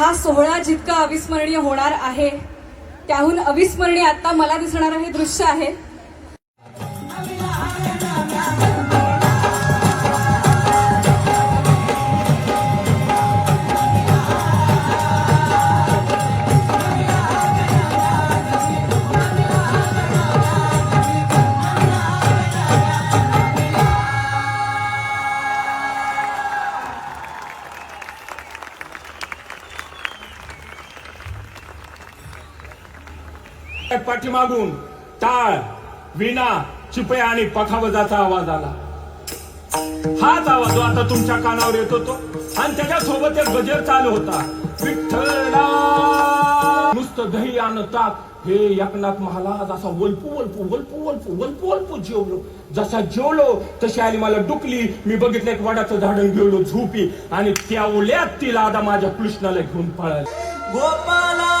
हा सोहळा जितका अविस्मरणीय होणार आहे त्याहून अविस्मरणीय आता मला दिसणारं हे दृश्य आहे. पाठीमागून टाळ विणा चिपया आणि पखावजाचा आवाज आला. हाच आवाज जो आता तुमच्या कानावर येत होतो. आणि त्याच्यासोबत एक गजर चालू होता. विठ्ठला! नुसतं दही आणतात हे एकनाथ महाराज असा वलपू वलपू वलपू वलपू वलपू वलपू जेवलो. जसा जेवलो तशी आली मला डुकली. मी बघितलं एक वडाचं झाडून गेलो झोपी. आणि त्या ओल्यात तिला आता माझ्या कृष्णाला घेऊन पळाली. गोपाला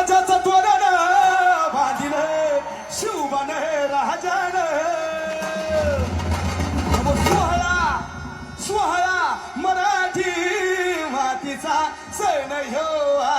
राजाचं तोरण बांधिल शिवबन राजान. सोहळा सोहळा मराठी मातीचा सण हो आला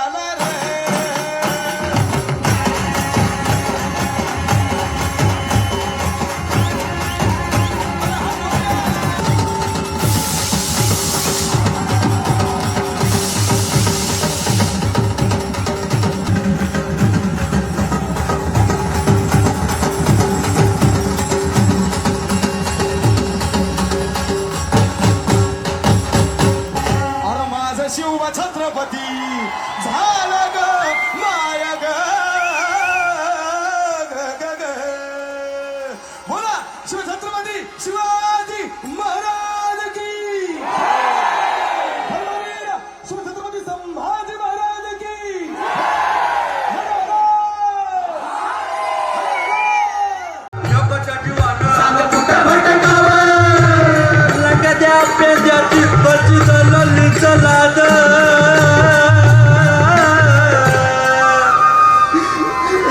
पेद्याची पचित ललित लाद.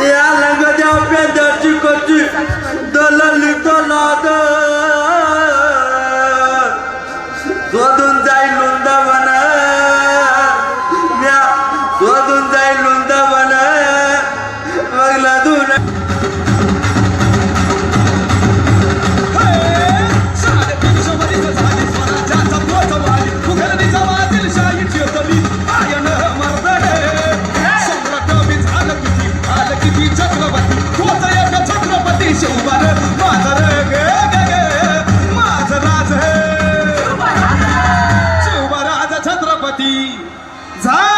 या लंगद्या पेद्याची कची दललित लाद. शोधून जाई लुंदावन म्या शोधून जाई लुंदावन मग लादून 在。